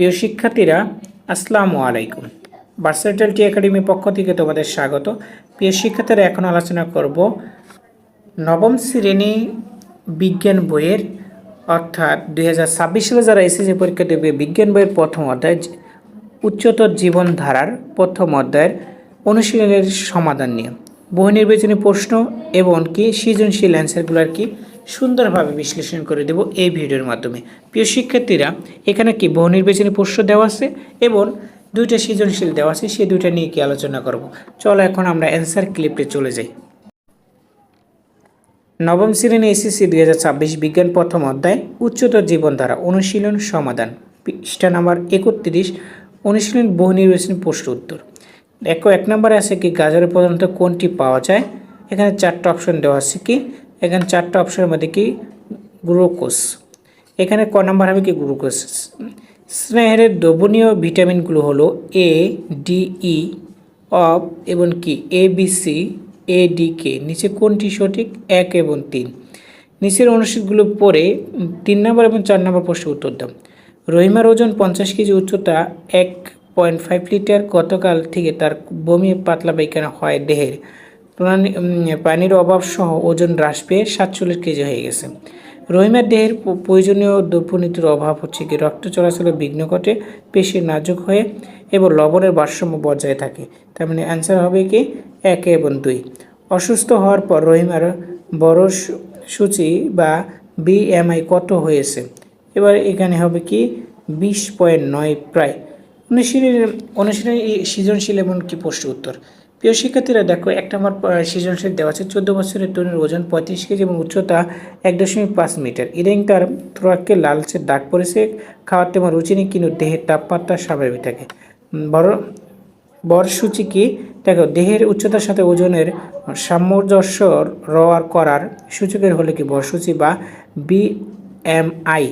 প্রিয় শিক্ষার্থীরা, আসসালামু আলাইকুম। ভার্সাটাইল টি একাডেমির পক্ষ থেকে তোমাদের স্বাগত। প্রিয় শিক্ষার্থীরা, এখন আলোচনা করব নবম শ্রেণি বিজ্ঞান বইয়ের, অর্থাৎ দুই সালে যারা এসএসসি পরীক্ষা দেবে, বিজ্ঞান বইয়ের প্রথম অধ্যায় উচ্চতর জীবনধারার প্রথম অধ্যায়ের অনুশীলনের সমাধান নিয়ে। বহু নির্বাচনী প্রশ্ন এবং কি সৃজনশীল অ্যান্সারগুলো আর কি সুন্দরভাবে বিশ্লেষণ করে দেব এই ভিডিওর মাধ্যমে। প্রিয় শিক্ষার্থীরা, এখানে কি বহু নির্বাচনী প্রশ্ন দেওয়া আছে এবং দুইটা সৃজনশীল দেওয়া আছে, সে দুইটা নিয়ে কি আলোচনা করব। চলো এখন আমরা অ্যান্সার ক্লিপে চলে যাই। নবম শ্রেণি এসএসসি দুই হাজার ছাব্বিশ বিজ্ঞান প্রথম অধ্যায়, উচ্চতর জীবনধারা, অনুশীলন সমাধান। পৃষ্ঠা নাম্বার একত্রিশ, অনুশীলন বহু নির্বাচনী প্রশ্ন উত্তর। দেখো, এক নম্বরে আছে কি গাজরের প্রধানত কোনটি পাওয়া যায়? এখানে চারটা অপশন দেওয়া আছে কি এখানে চারটা অপশনের মধ্যে কি? গ্লুকোজ। এখানে ক নাম্বার হবে কি? গ্লুকোজ। স্নেহের দ্রবণীয় ভিটামিনগুলো হলো এ ডি ই অফ এবং কি? A B C A D কে নিচে কোনটি সঠিক? এক এবং তিন। নিচের অনুষ্ঠিতগুলো পরে তিন নম্বর এবং চার নম্বর প্রশ্ন উত্তর দাম রহিমার ওজন পঞ্চাশ কেজি উচ্চতা এক পয়েন্ট ফাইভ লিটার। গতকাল থেকে তার বমি পাতলা পায়খানা হয় দেহের। পানির অভাব সহ ওজন হ্রাস পেয়ে সাতচল্লিশ কেজি হয়ে গেছে। রহিমার দেহের প্রয়োজনীয় দ্রব্যনীতির অভাব হচ্ছে কি? রক্ত চলাচলে বিঘ্ন ঘটে, পেশি নাজুক হয়ে এবং লবণের ভারসাম্য বজায় থাকে। তার মানে অ্যান্সার হবে কি? এক এবং দুই। অসুস্থ হওয়ার পর রহিমার বড় সূচি বা বিএমআই কত হয়েছে? এবার এখানে হবে কি? বিশ পয়েন্ট নয় প্রায়। অনুশীলনী অনুশীলনী সৃজনশীল এবং কি প্রশ্ন উত্তর? প্রিয় শিক্ষার্থীরা, দেখো একটা আমার সৃজনশীল দেওয়া আছে। চোদ্দ বছরের তরুণের ওজন পঁয়ত্রিশ কেজি এবং উচ্চতা এক দশমিক পাঁচ মিটার। ইদানিং তার ত্বকে লালচে দাগ পড়েছে, খাওয়ার তেমন রুচি নেই, কিন্তু দেহের তাপমাত্রা স্বাভাবিক থাকে। বড় বরসূচি কি? দেখো, দেহের উচ্চতার সাথে ওজনের সামঞ্জস্য রওয়ার করার সূচকের হলে কি বরসূচি বা বিএমআই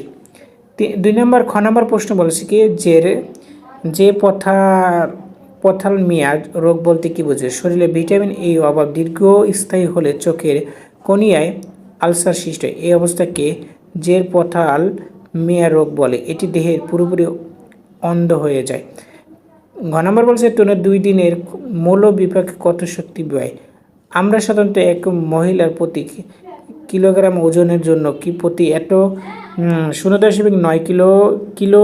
দুই নম্বর, খ নম্বর প্রশ্ন বলেছে কি, যে যে পথা পথালমিয়া রোগ বলতে কি বোঝে? শরীরে ভিটামিন এই অভাব দীর্ঘস্থায়ী হলে চোখের কনিয়ায় আলসার সৃষ্টি হয়। এই অবস্থাকে জের পথাল মিয়া রোগ বলে। এটি দেহের পুরোপুরি অন্ধ হয়ে যায়। ঘ নম্বর বলছে টোনের দুই দিনের মৌল বিপাকে কত শক্তি ব্যয়? আমরা সাধারণত এক মহিলার প্রতি কিলোগ্রাম ওজনের জন্য কি প্রতি এত? শূন্য দশমিক নয় কিলো কিলো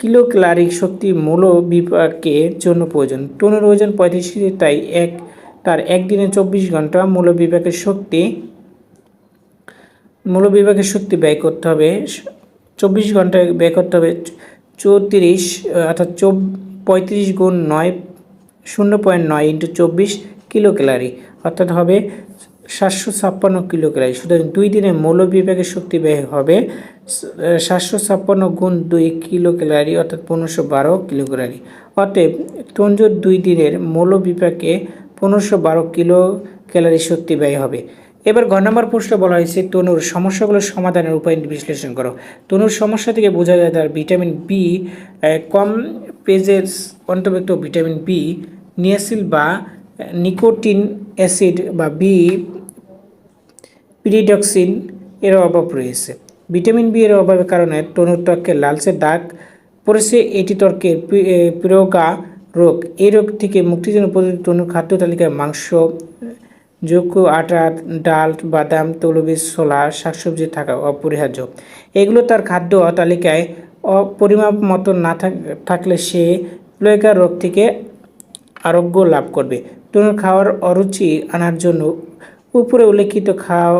কিলো ক্যালারিক শক্তি মৌল বিপাকের জন্য প্রয়োজন। টোনের ওজন পঁয়ত্রিশ কেজি, তাই এক, তার একদিনে চব্বিশ ঘণ্টা মৌল বিপাকের শক্তি, মূল বিভাগের শক্তি ব্যয় করতে হবে। চব্বিশ ঘন্টায় ব্যয় করতে হবে চৌত্রিশ, অর্থাৎ চব, পঁয়ত্রিশ গুণ নয়, শূন্য পয়েন্ট নয় ইন্টু চব্বিশ কিলো ক্যালারি, অর্থাৎ হবে সাতশো ছাপ্পান্ন কিলো ক্যালারি সুতরাং দুই দিনে মৌল বিভাগের শক্তি ব্যয় হবে সাতশো ছাপ্পান্ন গুণ দুই কিলো ক্যালারি অর্থাৎ পনেরোশো বারো কিলো ক্যালারি অতএব তঞ্জুর দুই দিনের মৌল বিপাকে পনেরোশো বারো কিলো ক্যালারি শক্তি ব্যয় হবে। এবার ঘ নম্বর প্রশ্ন বলা হয়েছে, তনুর সমস্যাগুলোর সমাধানের উপায় বিশ্লেষণ করো। তনুর সমস্যা থেকে বোঝা যায় তার ভিটামিন বি কম পেজের অন্তর্ভুক্ত ভিটামিন বি নিয়াসিল বা নিকোটিন অ্যাসিড বা বি পিরিডক্সিন এর অভাব রয়েছে। ভিটামিন বি এর অভাবের কারণে তনুর ত্বকে লালচে দাগ পড়েছে। এটি ত্বকের পিরোগা রোগ। এই রোগ থেকে মুক্তির জন্য প্রতিদিন তনুর খাদ্য তালিকায় মাংস যোগ্য আটা, ডাল, বাদাম, তৈলবীজ, ছোলা, শাকসবজি থাকা অপরিহার্য। এগুলো তার খাদ্য তালিকায় অপরিমাপ মতো না থাক- থাকলে সে প্লেগার রোগ থেকে আরোগ্য লাভ করবে। তনুর খাওয়ার অরুচি আনার জন্য উপরে উল্লেখিত খাওয়া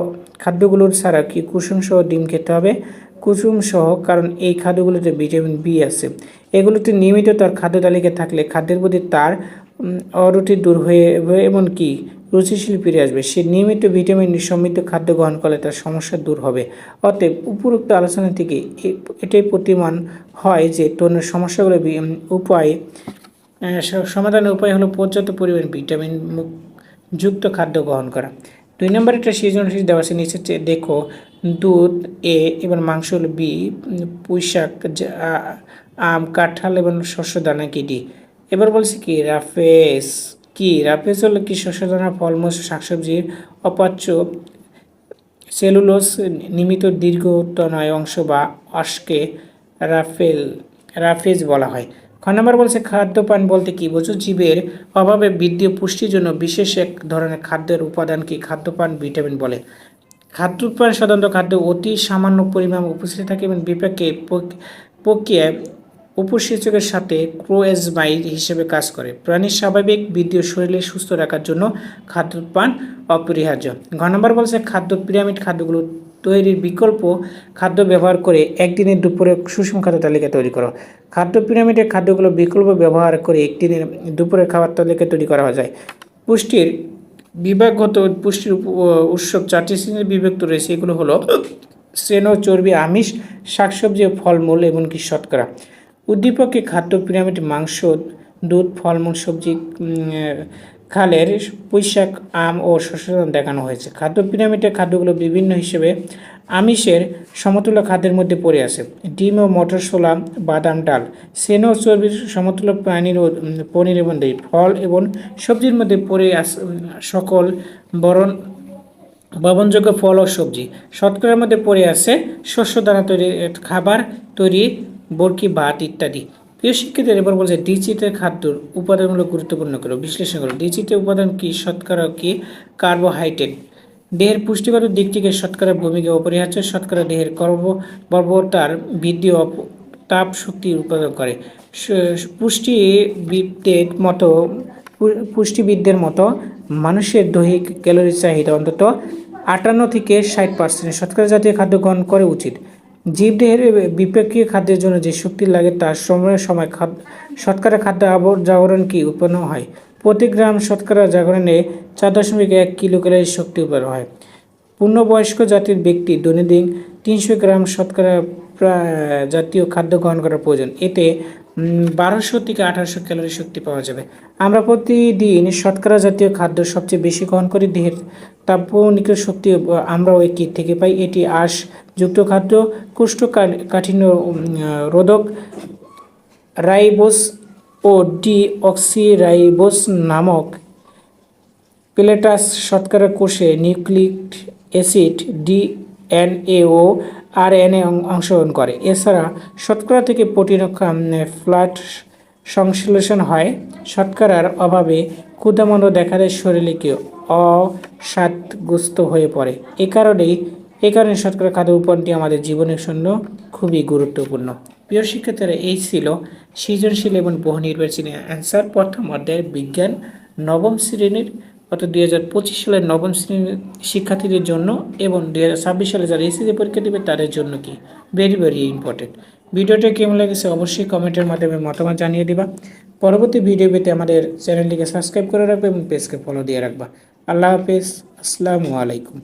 খাদ্যগুলোর ছাড়া কি কুসুম সহ ডিম খেতে হবে? কুসুম সহ কারণ এই খাদ্যগুলোতে ভিটামিন বি আছে। এগুলোতে নিয়মিত তার খাদ্য তালিকা থাকলে খাদ্যের প্রতি তার অরুটি দূর হয়ে এমনকি রুচিশীল ফিরে আসবে। সে নিয়মিত ভিটামিন সমৃদ্ধ খাদ্য গ্রহণ করলে তার সমস্যা দূর হবে। অতএব উপরোক্ত আলোচনা থেকে এটাই প্রতিমান হয় যে তরুণের সমস্যাগুলো উপায় সমাধানের উপায় হলো পর্যাপ্ত পরিমাণ ভিটামিন যুক্ত খাদ্য গ্রহণ করা। দুই নম্বর একটা সৃজনশীল দেওয়া আছে নিচে দেখো দুধ এ এবং মাংস হলো বি উম, পুঁই শাক যা- আম কাঁঠাল এবং শস্য দানা কি ডি এবার বলছি কি রাফেস কি রাফেস হলো কি শস্য দানা ফলমূল শাকসবজির অপাচ্য সেলুলোস নিমিত দীর্ঘ তনয় অংশ বা অস্কে রাফেল রাফেজ বলা হয়। খ, নম্বর বলছে খাদ্যপান বলতে কি? বোঝো, জীবের অভাবে বৃদ্ধি ও পুষ্টির জন্য বিশেষ এক ধরনের খাদ্যের উপাদানকে খাদ্যপান, ভিটামিন বলে। খাদ্য উৎপাদন সাধারণত খাদ্য অতি সামান্য পরিমাণ উপস্থিত থাকে এবং বিপাকে প্রক- প্রক্রিয়ায় উপসূচকের সাথে ক্রোয়েজমাইড হিসেবে কাজ করে। প্রাণীর স্বাভাবিক বৃদ্ধি ও শরীরে সুস্থ রাখার জন্য খাদ্য উৎপাদন অপরিহার্য। ঘ নম্বর বলছে খাদ্য, পিরামিড খাদ্যগুলো তৈরির বিকল্প খাদ্য ব্যবহার করে একদিনের দুপুরে সুষম খাদ্য তালিকা তৈরি করো। খাদ্য পিরামিডের খাদ্যগুলো বিকল্প ব্যবহার করে একদিনের দুপুরের খাবার তালিকা তৈরি করা যায়। পুষ্টির বিভাগগত পুষ্টির উৎসব চারটি শ্রেণির বিভক্ত রয়েছে। এগুলো হলো শ্রেণ, চর্বি, আমিষ, শাকসবজি, ফলমূল এমনকি শতকরা। উদ্দীপকে খাদ্য, পিরামিড, মাংস, দুধ, ফলমূল, সবজি খালের পুঁইশাক, আম ও শস্যদান দেখানো হয়েছে। খাদ্য পিরামিডের খাদ্যগুলো বিভিন্ন হিসেবে আমিষের সমতুল্য খাদ্যের মধ্যে পড়ে আছে। ডিম ও মটর সোলা বাদাম, ডাল, সেন ও চর্বির সমতুল্য প্রাণীর এবং দই ফল এবং সবজির মধ্যে পড়ে আস সকল বরণ ববনযোগ্য ফল ও সবজি। শতকরার মধ্যে পড়ে আছে শস্য দ্বারা তৈরি খাবার তৈরি, বরকি, ভাত ইত্যাদি। প্রিয় শিক্ষিতদের এবার বলছে ডিজিটের খাদ্যর উপাদানগুলো গুরুত্বপূর্ণ করো। বিশ্লেষণ করো ডিজিটের উপাদান কি, শতকরা কি, কার্বোহাইড্রেট? দেহের পুষ্টিগত দিক থেকে শতকরা ভূমিকা অপরিহার্য, শতকরা দেহের কর্ম বর্বরতার বৃদ্ধি তাপ শক্তি উৎপাদন করে। পুষ্টিবিদদের মতো পুষ্টিবিদদের মতো মানুষের দৈহিক ক্যালোরি চাহিদা অন্তত আটান্ন থেকে ষাট পার্সেন্ট শতকরা জাতীয় খাদ্য গ্রহণ করে উচিত। জীবদেহের বিপাকীয় খাদ্যের জন্য যে শক্তি লাগে, তার সময়ের সময় শতকরা খাদ্য জাগরণ কি উৎপন্ন হয়? প্রতি গ্রাম শতকরা জাগরণে চার দশমিক এক কিলো ক্যালোরি শক্তি উৎপন্ন হয়। পূর্ণবয়স্ক জাতির ব্যক্তি দৈনন্দিন তিনশো গ্রাম শতকরা জাতীয় খাদ্য গ্রহণ করার প্রয়োজন। এতে বারোশো থেকে আঠারোশো ক্যালোরি শক্তি পাওয়া যাবে। আমরা প্রতিদিন শতকরা জাতীয় খাদ্য সবচেয়ে বেশি গ্রহণ করি দেহের তাপনিক শক্তি আমরা ওই কীট থেকে পাই। এটি আঁশ যুক্ত খাদ্য কোষ্ঠকাঠিন্য উম, আহ, রোধক রাইবোস ও ডি অক্সিরাইবোস নামক প্লেটাস শতকরা কোষে নিউক্লিক অ্যাসিড ডিএনএ ও আরএনএ অংশগ্রহণ করে। এছাড়া শতকরা থেকে প্রোটিন ফ্ল্যাট সংশ্লেষণ হয়। শতকরার অভাবে ক্ষুদামন্দ দেখা দেয়, শরীরে কেউ অসাদগ্রস্ত হয়ে পড়ে। এ কারণেই, এ কারণে শতকরা খাদ্য উপাদানটি আমাদের জীবনের জন্য খুবই গুরুত্বপূর্ণ। প্রিয় শিক্ষার্থীরা, এই ছিল সৃজনশীল এবং বহু নির্বাচনী অ্যান্সার প্রথম অধ্যায়ের বিজ্ঞান, নবম শ্রেণির অর্থাৎ দুই হাজার পঁচিশ সালের নবম শ্রেণির শিক্ষার্থীদের জন্য এবং দুই হাজার ছাব্বিশ সালে যারা এসএসসি পরীক্ষা দেবে, তাদের জন্য কি? ভেরি ভেরি ইম্পর্টেন্ট ভিডিওটা কেমন লেগেছে অবশ্যই কমেন্টের মাধ্যমে মতামত জানিয়ে দিবা। পরবর্তী ভিডিও পেতে আমাদের চ্যানেলটিকে সাবস্ক্রাইব করে রাখবে এবং পেজকে ফলো দিয়ে রাখবা। আল্লাহ হাফেজ। আসসালামু আলাইকুম।